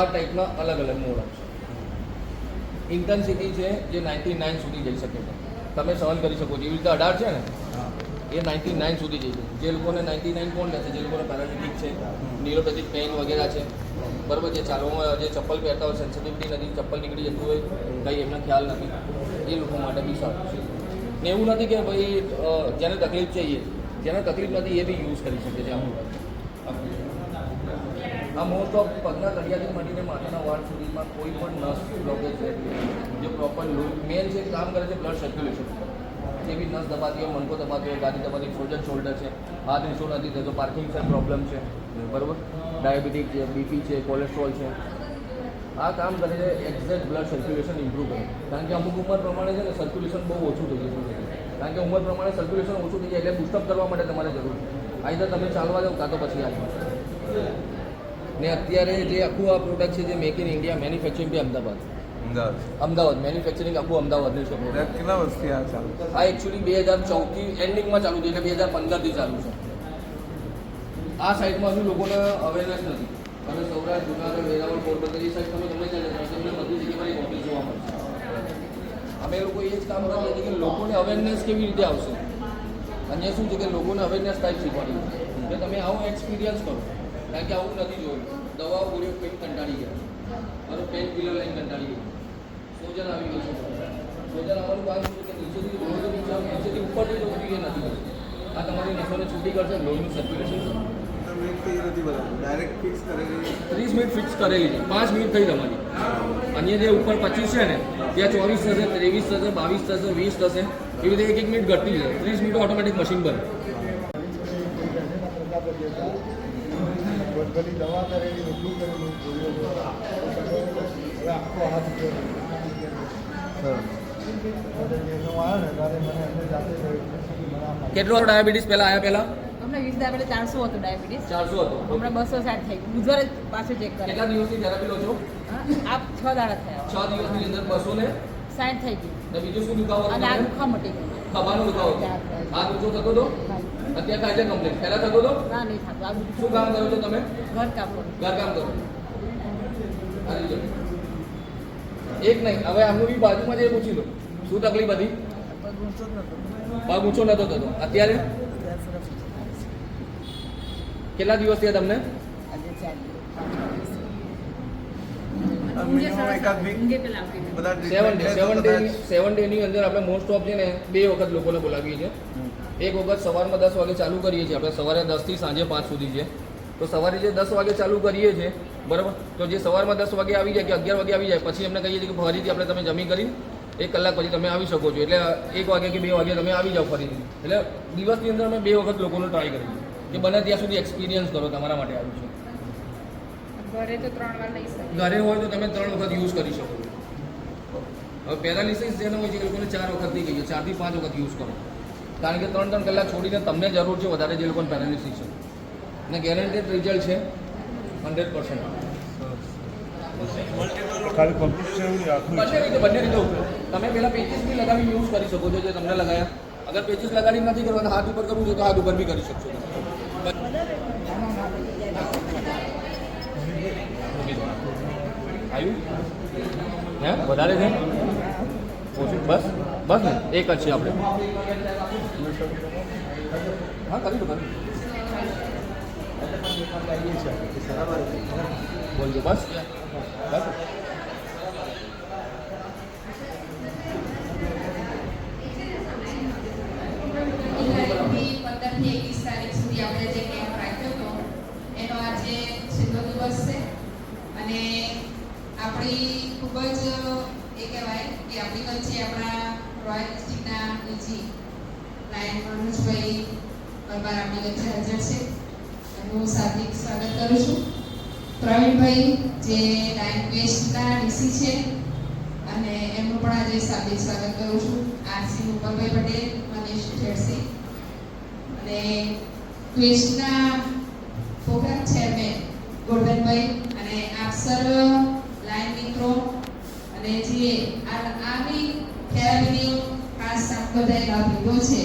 બાર ટાઈપના અલગ અલગ મોડ આવશે ઇન્ટેન્સિટી છે જે નાઇન્ટી નાઇન સુધી જઈ શકે છે. તમે સહન કરી શકો છો. એવી રીતે અઢાર છે ને? એ નાઇન્ટી નાઇન સુધી જઈ શકે જે લોકોને નાઇન્ટી નાઇન કોણ લેશે જે લોકોને પેરાલિટિક છે ન્યુરોપેથિક પેઇન વગેરે છે બરાબર જે ચાલવામાં જે ચપ્પલ પહેરતા હોય સેન્સિટિવિટી નથી ચપ્પલ નીકળી જતું હોય કંઈ એમને ખ્યાલ નથી. એ લોકો માટે બી સારું છે. ને એવું નથી કે ભાઈ જેને તકલીફ છે એ જેને તકલીફ નથી એ બી યુઝ કરી શકે છે અમુક આ મોસ્ટ ઓફ પગના તળિયાથી માંડીને માથાના વાળ સુધીમાં કોઈ પણ નસ બ્લોકેજ જે પ્રોપર મેન છે કામ કરે છે બ્લડ સર્ક્યુલેશન જે બી નસ દબાતી હોય, મણકો દબાતી હોય, ગાદી દબાતી ફ્રોઝન શોલ્ડર છે, હાથ નીચો નથી થતો પાર્કિંગ છે પ્રોબ્લેમ છે. બરાબર? ડાયાબિટીક છે બીપી છે કોલેસ્ટ્રોલ છે. આ કામ કરે છે એક્ઝેક્ટ બ્લડ સર્ક્યુલેશન ઇમ્પ્રૂવ કરે. કારણ કે અમુક ઉંમર પ્રમાણે છે ને સર્ક્યુલેશન બહુ ઓછું થઈ જતું કારણ કે ઉંમર પ્રમાણે સર્ક્યુલેશન ઓછું થઈ જાય એટલે બુસ્ટઅપ કરવા માટે તમારે જરૂર છે. આઈધર તમે ચાલવા જાઓ કાં તો પછી આ ને અત્યારે જે આખું આ પ્રોડક્ટ છે જે મેક ઇન ઇન્ડિયા મેન્યુફેક્ચરિંગ બી અમદાવાદ. અમદાવાદ. અમદાવાદ મેન્યુફેક્ચરિંગ આખું અમદાવાદનું છે. ત્યાં કેટલા વર્ષથી આ ચાલુ? આ એકચ્યુઅલી બે હજાર ચૌદથી એન્ડિંગમાં ચાલુ થયું એટલે બે હજાર પંદરથી ચાલુ છે. આ સાઈડમાં હજુ લોકોને અવેરનેસ નથી. અને સૌરાષ્ટ્ર જુનાગઢ વેરાવળ પોરબંદર એ સાઈડ તમે ગમે ત્યાં તમને બધી જગ્યાએ ઓફિસ જોવા મળશે. અમે લોકો એ જ કામ કરવા છે કે લોકોને અવેરનેસ કેવી રીતે આવશે? અને શું છે કે લોકોને અવેરનેસ ટાઈપ શીખવાડી કે તમે આવો એક્સપિરિયન્સ કરો. કારણ કે આવું નથી જોયું દવાઓ ગોળીઓ કંઈક કંટાળી ગયા મારો પેન કિલર લઈને કંટાળી ગયો સોજન આવી ગયું છે સોજન આવવાનું કારણ શું છે કે નીચેથી લોહીનું નીચે આવે, નીચેથી ઉપર જઈ જવું જોઈએ નથી કરતું આ તમારી નસોને છૂટી કરશે લોહીનું સર્ક્યુલેશન ડાયરેક્ટ ફિક્સ કરેલી ત્રીસ મિનિટ ફિક્સ કરેલી છે પાંચ મિનિટ થઈ તમારી અહીંયા જે ઉપર પચીસ છે ને ત્યાં ચોવીસ થશે ત્રેવીસ થશે બાવીસ થશે વીસ થશે એવી રીતે એક એક મિનિટ ઘટતી જાય ત્રીસ મિનિટ ઓટોમેટિક મશીન બંધ બધી દવા કરેલી બધું કરેલું જોયું આખો હાથ કેટલો ડાયાબિટીસ? પહેલાં આવ્યા પહેલાં? હમણાં વીસ દાડા પહેલા ચારસો હતો ડાયાબિટીસ. ચારસો હતો. હમણાં બસો સાઠ થઈ ગયું. પાસે પાછું ચેક કરે કેટલા દિવસની થેરાપી લો છો? આપ છ દાડા થયા છ દિવસની અંદર બસો ને સાઠ થઈ ગયું. બીજું શું દુખાવો અને આ તમને? દુખા મટી ગયું ખભાનો દુખાવો હાથ ઊંચો થતો હતો? અત્યારે થાય છે કમ્પ્લીટ પહેલાં થતો તો ના નહીં થતું. આ બધું શું કામ કરો છો તમે? ઘર કામ કરું. ઘર કામ કરો. એક નહીં હવે આમનું બી બાજુમાં જઈને પૂછી લો. શું તકલીફ હતી? પગ ઊંચો નતો થતો. અત્યારે? કેટલા દિવસ થયા તમને? મિનિમમ એકાદ વીક બધા સેવન ડે સેવન ડે સેવન ડેની અંદર આપણે મોસ્ટ ઓફ છે ને બે વખત લોકોને બોલાવીએ છીએ. એક વખત સવારમાં દસ વાગે ચાલુ કરીએ છીએ આપણે સવારે દસથી સાંજે પાંચ સુધી છે. તો સવારે જે દસ વાગે ચાલુ કરીએ છીએ બરાબર? તો જે સવારમાં દસ વાગે આવી જાય કે અગિયાર વાગે આવી જાય પછી એમને કહીએ છીએ કે ફરીથી આપણે તમે જમી કરી એક કલાક પછી તમે આવી શકો છો. એટલે એક વાગે કે બે વાગે તમે આવી જાઓ ફરીથી. એટલે દિવસની અંદર અમે બે વખત લોકોને ટ્રાય કરીએ કે બને ત્યાં સુધી એક્સપિરિયન્સ કરો તમારા માટે આવ્યું છે. ઘરે તો ત્રણ વાર લઈ શકો. ઘરે હોય તો તમે ત્રણ વખત યુઝ કરી શકો. હવે પેરાલિસિસ જેને હોય છે એ લોકોને ચાર વખત થઈ ગઈ ચારથી પાંચ વખત યુઝ કરો. કારણ કે ત્રણ ત્રણ કલાક છોડીને તમને જરૂર છે વધારે જે લોકોને પેરાલિસિસ છે. અને ગેરંટેડ રિઝલ્ટ છે હંડ્રેડ પર્સન્ટ રીતે બંને રીતે તમે પહેલાં પેચીસ બી લગાવી યુઝ કરી શકો છો જે તમને લગાયા. અગર પેચીસ લગાડી નથી કરવાના હાથ ઉપર કરવું છે તો હાથ ઉપર બી કરી શકશો આવ્યું હે? વધારે છે? ઓછું? બસ? બસ ને? એક જ છે આપણે. હા, કરી દો, કરી બોલજો, બસ. બસ પંદરથી એકવીસ તારીખ સુધી આપણે જે કેમ્પ રાખ્યો હતો એનો આજે છેલ્લો દિવસ છે અને આપણી ખૂબ જ એ કહેવાય કે આપણી વચ્ચે આપણા રોયલ ડિસ્ટ્રિક્ટના ઈજી લાયન મનોજભાઈ પરમાર આપણી વચ્ચે હાજર છે. હું સાર્દિક સ્વાગત કરું છું. પ્રવીણભાઈ જે લાયન વેસ્ટના ડીસી છે, અને એમનું પણ આજે સાદિક સ્વાગત કરું છું. આરસી ઉપરભાઈ પટેલ, મનીષ જેડસી અને ક્વેસ્ટના પ્રોગ્રામ ચેરમેન ગોરધનભાઈ અને આપ સર્વ લાઈન મિત્રો અને જે આ આવી થેરાપીની ખાસ બધાએ લાભ લીધો છે.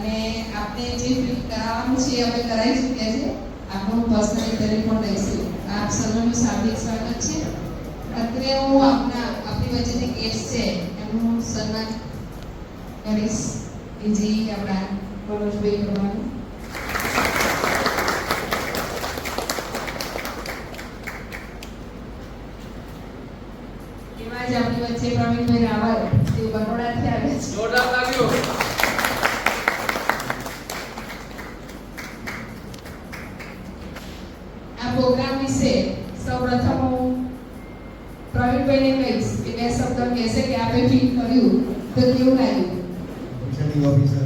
અને આપને જે કરાવવાનું છે અમે કરાવી ચૂક્યા છે, આપનું પર્સનલી ટેલિફોન લઈશું આપ સર્વનું શાબ્દિક સ્વાગત છે. અત્રે હું આપના, આપણી વચ્ચે જે ગેસ્ટ છે. એમનું સન્માન કરીશ. બીજી આપણા મનોજભાઈ કરવાનું. એમાં જ આપણી વચ્ચે પ્રવીણભાઈ રાવલ જે બરોડાથી આવ્યા છે જોરદાર તાળીઓ આ પ્રોગ્રામ વિશે સૌપ્રથમ હું પ્રવીણભાઈને કહીશ કે બે શબ્દ ફીલ કર્યું તો કેવું લાગ્યું પ્રિસાઇડિંગ ઓફિસર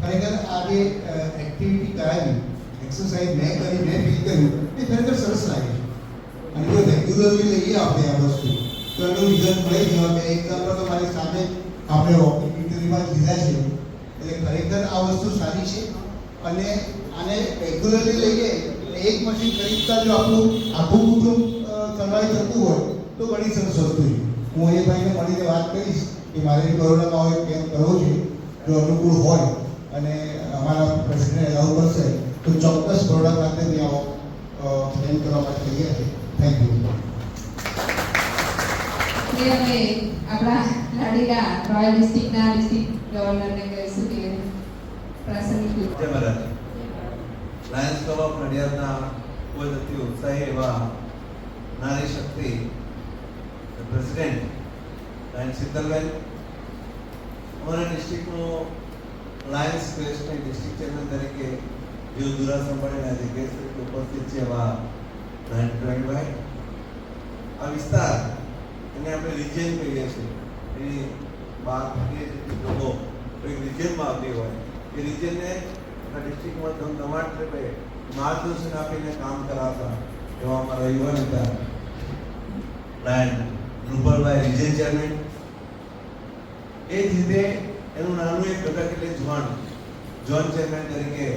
ખરેખર આ જે એક્ટિવિટી કરાવી એક્સરસાઇઝ મેં કરી મેં ફીલ કર્યું એ ખરેખર સરસ લાગે અને જો રેગ્યુલરલી લઈએ આપણે આ વસ્તુ તો એનું રિઝલ્ટ મળે છે હવે એક્ઝામ્પલ તો મારી સામે આપણે ઇન્ટરવ્યુમાં લીધા છે એટલે ખરેખર આ વસ્તુ સારી છે અને આને રેગ્યુલરલી લઈએ એક મશીન ખરીદતા જો આપણું આખું કુટુંબ સર્વાઈવ થતું હોય તો ઘણી સરસ વસ્તુ હું એ ભાઈને મળીને વાત કરીશ કે મારે કોરોનામાં હોય કેમ કરવો છે જો અનુકૂળ હોય અને અમારા પ્રેસિડેન્ટ એલાઉ કરશે તો ચોક્કસ બરોડા ખાતે ત્યાં પ્લાન કરવા માટે તૈયાર છે. થેન્ક યુ અમે આપણા લાડીલા રોયલ ડિસ્ટ્રિક્ટના ડિસ્ટ્રિક્ટ ગવર્નરને કહીશું કે પ્રાસંગિક લાયન્સ ક્લબ ઓફ નડિયાદના કોઈ અતિ ઉત્સાહી એવા નારી શક્તિ પ્રેસિડેન્ટ લાયન્સ શીતલબેન અમારા ડિસ્ટ્રિક્ટનો લાયન્સ ક્વેસ્ટની ડિસ્ટ્રિક્ટ ચેરમેન તરીકે જેઓ દુરા સંભાળીને આજે ગેસ્ટ ઉપસ્થિત છે એવા લાયન પ્રવીણભાઈ. આ વિસ્તાર એને આપણે રિજિયન કહીએ છીએ. એની વાત એ લોકો કોઈ રિજિયનમાં આવતી હોય. એ રિજિયનને આ ડિસ્ટ્રિક્ટમાં ધમધમાટ રૂપે માર્ગદર્શન આપીને કામ કરાવતા એવા અમારા યુવાન હતા રૂપલભાઈ રિજિયન ચેરમેન. એ જ રીતે એનું નાનું એક ઘટક એટલે જોન જોન ચેરમેન તરીકે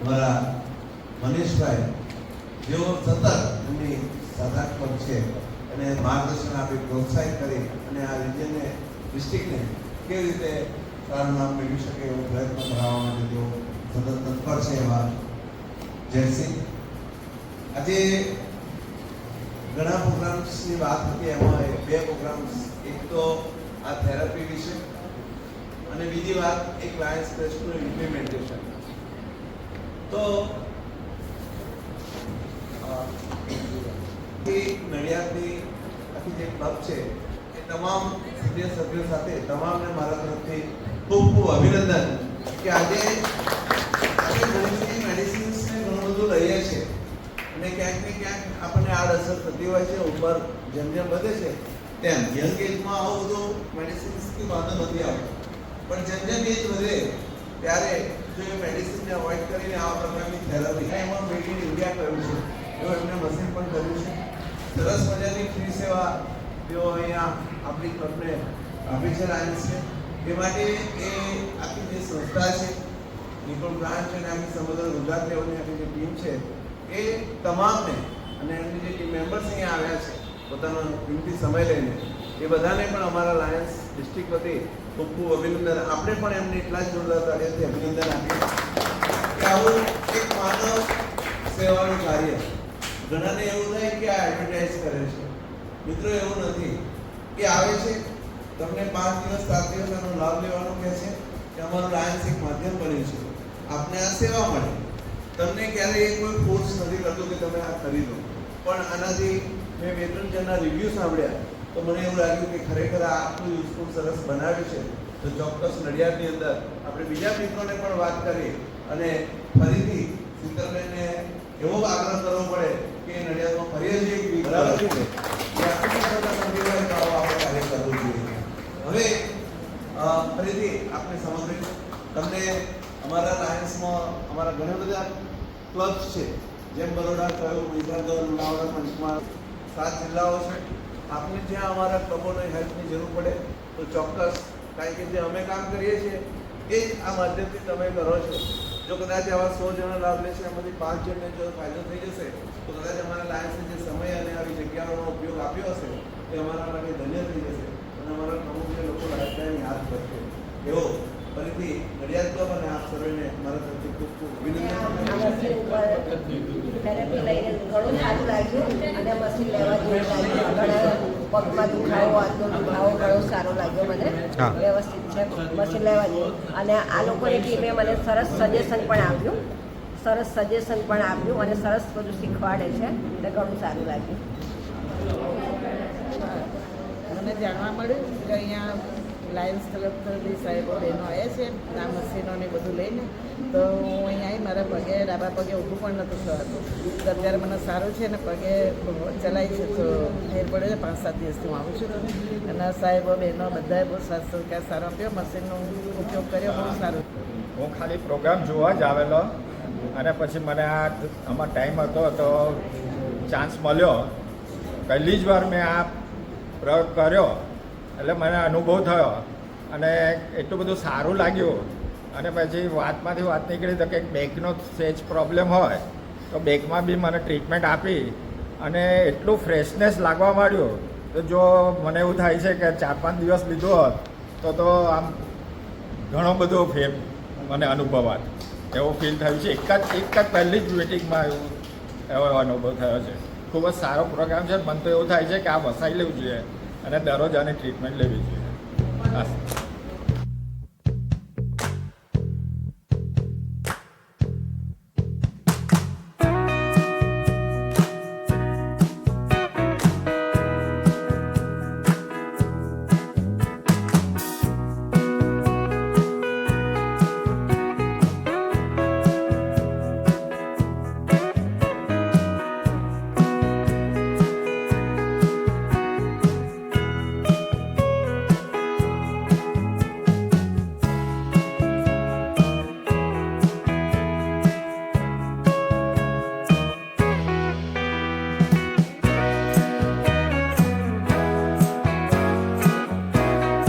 અમારા મનીષભાઈ, જેઓ સતત એમની સાધાત્મક છે અને માર્ગદર્શન આપી પ્રોત્સાહિત કરી અને આ રિજિયનને ડિસ્ટ્રિક્ટને કેવી રીતે સારું નામ મેળવી શકે એવો પ્રયત્ન કરાવવા માટે તેઓ સતત તત્પર છે એવા જયસિંહ આજે ઘણા પ્રોગ્રામ્સની વાત હતી એમાં બે પ્રોગ્રામ્સ એક તો આ થેરાપી વિશે અને બીજી વાત એક લાયન્સ ટેસ્ટનું ઇમ્પ્લિમેન્ટેશન તો નડિયાદની આખી જે ક્લબ છે એ તમામ સભ્ય સભ્યો સાથે તમામને મારા તરફથી ખૂબ ખૂબ અભિનંદન કે આજે આજે મેડિસિન્સને ઘણું બધું લઈએ છીએ અને ક્યાંક ને ક્યાંક આપણને આડઅસર થતી હોય છે ઉંમર જેમ જેમ વધે છે તેમ યંગ એજમાં આવો બધું મેડિસિન્સથી વાંધો નથી આવતો પણ જેમ જેમ વધે ત્યારે એ મેડિસિનને અવોઇડ કરીને આવા પ્રકારની થેરપી એમાં મેડ ઇન કર્યું છે એવો એમને મશીન પણ કર્યું છે સરસ મજાની ફ્રી સેવા તેઓ અહીંયા આપણી ક્લબને આપી છે લાયન્સ છે એ માટે એ આખી જે સંસ્થા છે નિકોલ બ્રાન્ચ અને આખી સમગ્ર ગુજરાત લેવલની આખી જે ટીમ છે, એ તમામને અને એમની જે ટીમ મેમ્બર્સ અહીંયા આવ્યા છે, પોતાનો કિંમતી સમય લઈને, એ બધાને પણ અમારા લાયન્સ ડિસ્ટ્રિક્ટ વતી ખૂબ ખૂબ અભિનંદન. આપણે પણ એમને એટલા જ જોરદાર તાળીઓથી અભિનંદન આપીએ. કે આવું એક માનવ સેવાનું કાર્ય. ઘણાને એવું થાય કે આ એડવર્ટાઇઝ કરે છે. મિત્રો, એવું નથી કે આવે છે, તમને પાંચ દિવસ, સાત દિવસ એનો લાભ લેવાનો કહે છે કે અમારું લાયન્સ એક માધ્યમ બન્યું છે. આપને આ સેવા મળે. તમને ક્યારેય કોઈ ફોર્સ નથી કરતો કે તમે આ ખરીદો. પણ આનાથી મેં જણના રિવ્યૂ સાંભળ્યા. તો મને એવું લાગ્યું કે ખરેખર આ આટલું યુઝફુલ સરસ બનાવ્યું છે. તો ચોક્કસ નડિયાદની અંદર આપણે બીજા મિત્રોને પણ વાત કરી અને ફરીથી શીતલબેનને એવો આગ્રહ કરવો પડે કે નડિયાદમાં ફરી જ એક બરાબર. છે. કાર્ય કરવું જોઈએ. હવે ફરીથી આપણે સમગ્ર તમને અમારા લાયન્સમાં અમારા ઘણા બધા ક્લબ્સ છે. જેમ બરોડા કહ્યું મહીસાગર લુણાવાડા પંચમહાલ સાત જિલ્લાઓ છે. આપને જ્યાં અમારા ક્લબોની હેલ્પની જરૂર પડે, તો ચોક્કસ, કારણ કે જે અમે કામ કરીએ છીએ, એ જ આ માધ્યમથી તમે કરો છો. જો કદાચ આવા સો જણા લાભ લેશે, એમાંથી પાંચ જણને જો ફાયદો થઈ જશે, તો કદાચ અમારા લાયન્સે જે સમય અને આવી જગ્યાઓનો ઉપયોગ આપ્યો હશે, એ અમારા માટે ધન્ય થઈ જશે. અને અમારા પ્રમુખ જે લોકો રાજધાની યાદ કરશે. એવો ફરીથી નડિયાદ ક્લબ અને આપ સર્વેને મારા તરફથી ખૂબ ખૂબ અભિનંદન. આ મશીન ઉપર થેરેપી લઈને ઘણું સારું લાગ્યું અને મશીન લેવા જેવું લાગ્યું ઘણા પગમાં દુખાવો હાથનો દુખાવો ઘણો સારો લાગ્યો મને વ્યવસ્થિત છે મશીન લેવા જેવું અને આ લોકોની ટીમે મને સરસ સજેશન પણ આપ્યું. સરસ સજેશન પણ આપ્યું અને સરસ બધું શીખવાડે છે. એટલે ઘણું સારું લાગ્યું. મને જાણવા મળ્યું કે અહીંયા લાયન્સ ક્લબ તરફથી સાહેબો બહેનો આવ્યા છે, આ મશીનોને બધું લઈને. તો હું અહીંયા આવી મારા પગે, ડાબા પગે ઊભું પણ નહોતું થવાતું તો અત્યારે મને સારું છે ને પગે ચલાય છે, તો ફેર પડે છે, પાંચ સાત દિવસથી હું આવું છું. અને સાહેબો, બહેનો બધાએ બહુ સાથ સહકાર સારો આપ્યો, મશીનનો ઉપયોગ કર્યો, બહુ સારું. હું ખાલી પ્રોગ્રામ જોવા જ આવેલો. અને પછી મને આ આમાં ટાઈમ હતો, તો ચાન્સ મળ્યો. પહેલી જ વાર મેં આ પ્રયોગ કર્યો. એટલે મને અનુભવ થયો. અને એટલું બધું સારું લાગ્યું. અને પછી વાતમાંથી વાત નીકળી તો કે બેકનો સેજ પ્રોબ્લેમ હોય, તો બેકમાં બી મને ટ્રીટમેન્ટ આપી. અને એટલું ફ્રેશનેસ લાગવા માંડ્યું. તો જો મને એવું થાય છે કે ચાર પાંચ દિવસ લીધો હોત, તો તો આમ ઘણો બધો ફેર મને અનુભવાત. એવો ફીલ થયું છે. એક જ એક જ પહેલી જ મિટિંગમાં એવું, એવો અનુભવ થયો છે. ખૂબ જ સારો પ્રોગ્રામ છે. મને તો એવું થાય છે કે આ વસાઈ લેવું જોઈએ. અને દરરોજ આની ટ્રીટમેન્ટ લેવી જોઈએ. બસ.